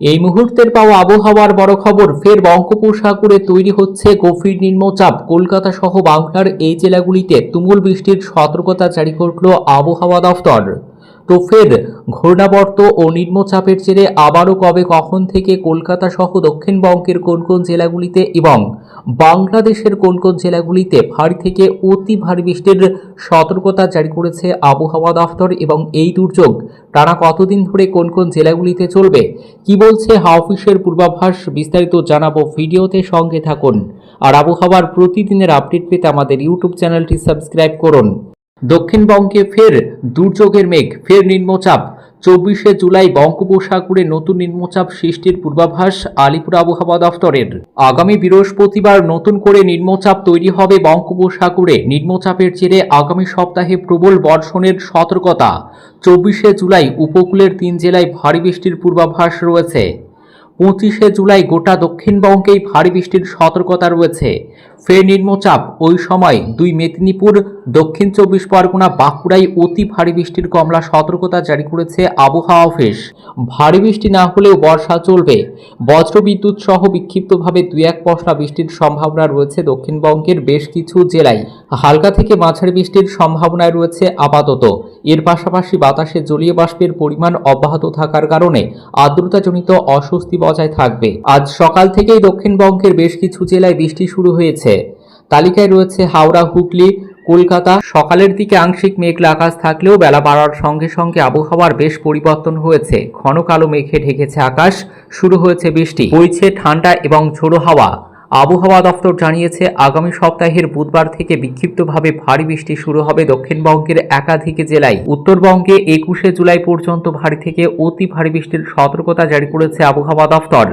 এই মুহূর্তের পাওয়া আবহাওয়ার বড় খবর, ফের বঙ্গোপসাগরে তৈরি হচ্ছে গভীর নিম্নচাপ। কলকাতা সহ বাংলার এই জেলাগুলিতে তুমুল বৃষ্টির সতর্কতা জারি করল আবহাওয়া দফতর তো ফের ঘূর্ণাবর্ত ও নিম্নচাপের জেরে আবারও কবে কখন থেকে কলকাতা সহ দক্ষিণবঙ্গের কোন কোন জেলাগুলিতে এবং বাংলাদেশের কোন কোন জেলাগুলিতে ভারী থেকে অতি ভারী বৃষ্টির সতর্কতা জারি করেছে আবহাওয়া দফতর এবং এই দুর্যোগ? টানা কতদিন ধরে কোন কোন জেলাগুলিতে চলবে? কি বলছে হাওফিসের পূর্বাভাস? বিস্তারিত জানাব ভিডিওতে সঙ্গে থাকুন। আর আবহাওয়ার প্রতিদিনের আপডেট পেতে আমাদের ইউটিউব চ্যানেলটি সাবস্ক্রাইব করুন। দক্ষিণবঙ্গে ফের দুর্যোগের মেঘ, ফের নিম্নচাপ। চব্বিশে জুলাই বঙ্গোপসাগরে নতুন নিম্নচাপ সৃষ্টির পূর্বাভাস আলিপুর আবহাওয়া দফতরের। আগামী বৃহস্পতিবার নতুন করে নিম্নচাপ তৈরি হবে বঙ্গোপসাগরে। নিম্নচাপের জেরে আগামী সপ্তাহে প্রবল বর্ষণের সতর্কতা। চব্বিশে জুলাই উপকূলের তিন জেলায় ভারী বৃষ্টির পূর্বাভাস রয়েছে। পঁচিশে জুলাই গোটা দক্ষিণবঙ্গেই ভারী বৃষ্টির সতর্কতা রয়েছে। ফের নিম্নচাপ, ওই সময় দুই মেদিনীপুর, দক্ষিণ চব্বিশ পরগনা, বাঁকুড়ায় অতি ভারী বৃষ্টির কমলা সতর্কতা জারি করেছে আবহাওয়া অফিস। ভারী বৃষ্টি না হলেও বর্ষা চলবে। বজ্রবিদ্যুৎ সহ বিক্ষিপ্তভাবে দুই এক পশলা বৃষ্টির সম্ভাবনা রয়েছে দক্ষিণবঙ্গের বেশ কিছু জেলায়। হালকা থেকে মাঝারি বৃষ্টির সম্ভাবনায় রয়েছে আপাতত। এর পাশাপাশি বাতাসে জলীয় বাষ্পের পরিমাণ অব্যাহত থাকার কারণে আর্দ্রতাজনিত অস্বস্তি বজায় থাকবে। আজ সকাল থেকেই দক্ষিণবঙ্গের বেশ কিছু জেলায় বৃষ্টি শুরু হয়েছে। তালিকায় রয়েছে হাওড়া, হুগলি, কলকাতা। সকালের দিকে আংশিক মেঘলা আকাশ থাকলেও বেলা বাড়ার সঙ্গে সঙ্গে আবহাওয়ার বেশ পরিবর্তন হয়েছে। ঘন কালো মেঘে ঢেকেছে আকাশ। শুরু হয়েছে বৃষ্টি। বইছে ঠান্ডা এবং ঝোড়ো হাওয়া। আবহাওয়া দফতর জানিয়েছে, আগামী সপ্তাহের বুধবার থেকে বিক্ষিপ্তভাবে ভারী বৃষ্টি শুরু হবে দক্ষিণবঙ্গের একাধিক জেলায়। উত্তরবঙ্গে একুশে জুলাই পর্যন্ত ভারী থেকে অতি ভারী বৃষ্টির সতর্কতা জারি করেছে আবহাওয়া দফতর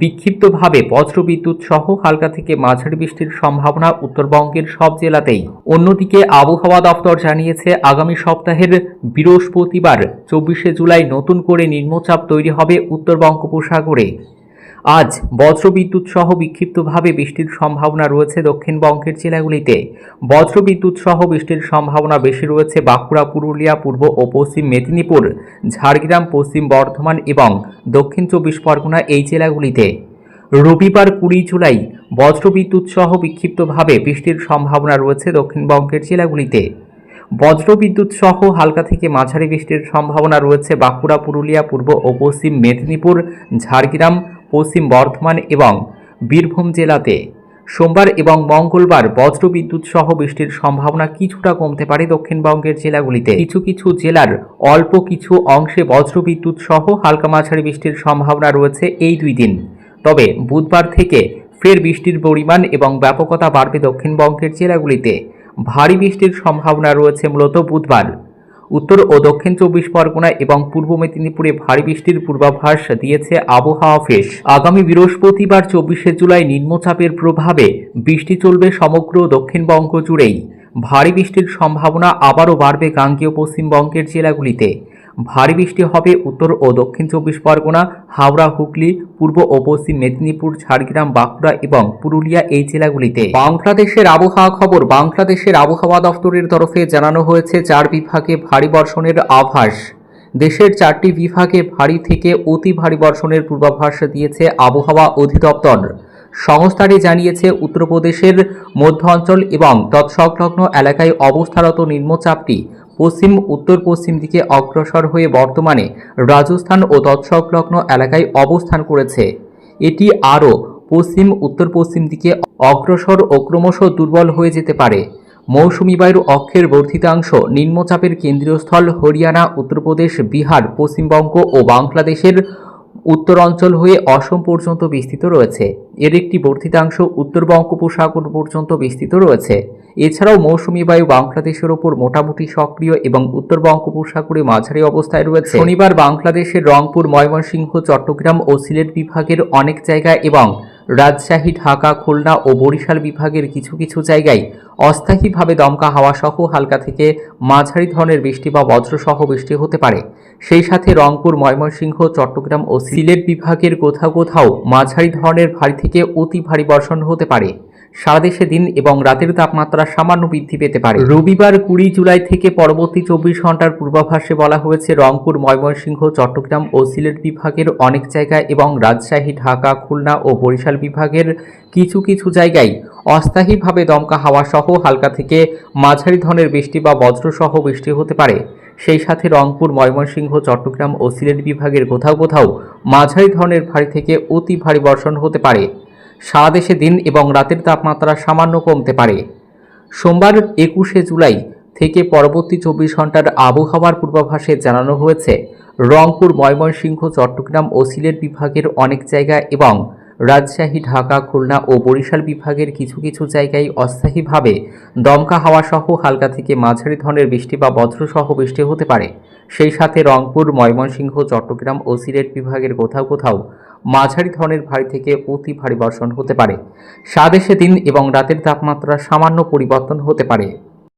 বিক্ষিপ্তভাবে বজ্রবিদ্যুৎ সহ হালকা থেকে মাঝারি বৃষ্টির সম্ভাবনা উত্তরবঙ্গের সব জেলাতেই। অন্যদিকে আবহাওয়া দফতর জানিয়েছে, আগামী সপ্তাহের বৃহস্পতিবার, চব্বিশে জুলাই নতুন করে নিম্নচাপ তৈরি হবে উত্তর বঙ্গোপসাগরে আজ বজ্রবিদ্যুৎ সহ বিক্ষিপ্তভাবে বৃষ্টির সম্ভাবনা রয়েছে দক্ষিণবঙ্গের জেলাগুলিতে। বজ্রবিদ্যুৎ সহ বৃষ্টির সম্ভাবনা বেশি রয়েছে বাঁকুড়া, পুরুলিয়া, পূর্ব ও পশ্চিম মেদিনীপুর, ঝাড়গ্রাম, পশ্চিম বর্ধমান এবং দক্ষিণ চব্বিশ পরগনা এই জেলাগুলিতে। রবিবার কুড়ি জুলাই বজ্রবিদ্যুৎ সহ বিক্ষিপ্তভাবে বৃষ্টির সম্ভাবনা রয়েছে দক্ষিণবঙ্গের জেলাগুলিতে। বজ্রবিদ্যুৎ সহ হালকা থেকে মাঝারি বৃষ্টির সম্ভাবনা রয়েছে বাঁকুড়া, পুরুলিয়া, পূর্ব ও পশ্চিম মেদিনীপুর, ঝাড়গ্রাম পশ্চিম বর্ধমান এবং বীরভূম জেলাতে। সোমবার এবং মঙ্গলবার বজ্রবিদ্যুৎ সহ বৃষ্টির সম্ভাবনা কিছুটা কমতে পারে দক্ষিণবঙ্গের জেলাগুলিতে। কিছু কিছু জেলার অল্প কিছু অংশে বজ্রবিদ্যুৎ সহ হালকা মাঝারি বৃষ্টির সম্ভাবনা রয়েছে এই দুই দিন। তবে বুধবার থেকে ফের বৃষ্টির পরিমাণ এবং ব্যাপকতা বাড়বে দক্ষিণবঙ্গের জেলাগুলিতে। ভারী বৃষ্টির সম্ভাবনা রয়েছে মূলত বুধবার। উত্তর ও দক্ষিণ চব্বিশ পরগনা এবং পূর্ব মেদিনীপুরে ভারী বৃষ্টির পূর্বাভাস দিয়েছে আবহাওয়া অফিস। আগামী বৃহস্পতিবার চব্বিশে জুলাই নিম্নচাপের প্রভাবে বৃষ্টি চলবে সমগ্র দক্ষিণবঙ্গ জুড়েই। ভারী বৃষ্টির সম্ভাবনা আবারও বাড়বে গাঙ্গেয় পশ্চিমবঙ্গের জেলাগুলিতে। ভারী বৃষ্টি হবে উত্তর ও দক্ষিণ চব্বিশ পরগনা, হাওড়া, হুগলি, পূর্ব ও পশ্চিম মেদিনীপুর, ঝাড়গ্রাম, বাঁকুড়া এবং পুরুলিয়া এই জেলাগুলিতে। বাংলাদেশের আবহাওয়া খবর, বাংলাদেশের আবহাওয়া দফতরের তরফে জানানো হয়েছে চার বিভাগে ভারী বর্ষণের আভাস। দেশের চারটি বিভাগে ভারী থেকে অতি ভারী বর্ষণের পূর্বাভাস দিয়েছে আবহাওয়া অধিদপ্তর। সংস্থাটি জানিয়েছে, উত্তরপ্রদেশের মধ্য অঞ্চল এবং তৎসংলগ্ন এলাকায় অবস্থারত নিম্নচাপটি পশ্চিম উত্তর পশ্চিম দিকে অগ্রসর হয়ে বর্তমানে রাজস্থান ও তৎসংলগ্ন এলাকায় অবস্থান করেছে। এটি আরও পশ্চিম উত্তর পশ্চিম দিকে অগ্রসর ও ক্রমশ দুর্বল হয়ে যেতে পারে। মৌসুমী বায়ুর অক্ষের বর্ধিতাংশ নিম্নচাপের কেন্দ্রীয় স্থল হরিয়ানা, উত্তরপ্রদেশ, বিহার, পশ্চিমবঙ্গ ও বাংলাদেশের উত্তরাঞ্চল হয়ে অসম পর্যন্ত বিস্তৃত রয়েছে। এর একটি বর্ধিতাংশ উত্তর বঙ্গোপসাগর পর্যন্ত বিস্তৃত রয়েছে। এছাড়াও মৌসুমি বায়ু বাংলাদেশের ওপর মোটামুটি সক্রিয় এবং উত্তর বঙ্গোপসাগরে মাঝারি অবস্থায় রয়েছে। শনিবার বাংলাদেশের রংপুর, ময়মনসিংহ, চট্টগ্রাম ও সিলেট বিভাগের অনেক জায়গায় এবং রাজশাহী, ঢাকা, খুলনা ও বরিশাল বিভাগের কিছু কিছু জায়গায় অস্থায়ীভাবে দমকা হাওয়া সহ হালকা থেকে মাঝারি ধরনের বৃষ্টি বা বজ্রসহ বৃষ্টি হতে পারে। সেই সাথে রংপুর, ময়মনসিংহ, চট্টগ্রাম ও সিলেট বিভাগের কোথাও কোথাও মাঝারি ধরনের ভারী থেকে অতি ভারী বর্ষণ হতে পারে। সারা দেশে দিন এবং রাতের তাপমাত্রা সামান্য বৃদ্ধি পেতে পারে। রবিবার কুড়ি জুলাই থেকে পরবর্তী চব্বিশ ঘণ্টার পূর্বাভাসে বলা হয়েছে, রংপুর, ময়মনসিংহ, চট্টগ্রাম ও সিলেট বিভাগের অনেক জায়গায় এবং রাজশাহী, ঢাকা, খুলনা ও বরিশাল বিভাগের কিছু কিছু জায়গায় অস্থায়ীভাবে দমকা হাওয়া সহ হালকা থেকে মাঝারি ধরনের বৃষ্টি বা বজ্রসহ বৃষ্টি হতে পারে। সেই সাথে রংপুর, ময়মনসিংহ, চট্টগ্রাম ও সিলেট বিভাগের কোথাও কোথাও মাঝারি ধরনের ভারী থেকে অতি ভারী বর্ষণ হতে পারে। সারা দেশে দিন এবং রাতের তাপমাত্রা সামান্য কমতে পারে। সোমবার একুশে জুলাই থেকে পরবর্তী চব্বিশ ঘণ্টার আবহাওয়ার পূর্বাভাসে জানানো হয়েছে, রংপুর, ময়মনসিংহ, চট্টগ্রাম ও সিলেট বিভাগের অনেক জায়গা এবং রাজশাহী, ঢাকা, খুলনা ও বরিশাল বিভাগের কিছু কিছু জায়গায় অস্থায়ীভাবে দমকা হাওয়াসহ হালকা থেকে মাঝারি ধরনের বৃষ্টি বা বজ্রসহ বৃষ্টি হতে পারে। সেই সাথে রংপুর, ময়মনসিংহ, চট্টগ্রাম ও সিলেট বিভাগের কোথাও কোথাও মাঝারি ধরনের ভারী থেকে অতি ভারী বর্ষণ হতে পারে। সাদেশে দিন এবং রাতের তাপমাত্রা সামান্য পরিবর্তন হতে পারে।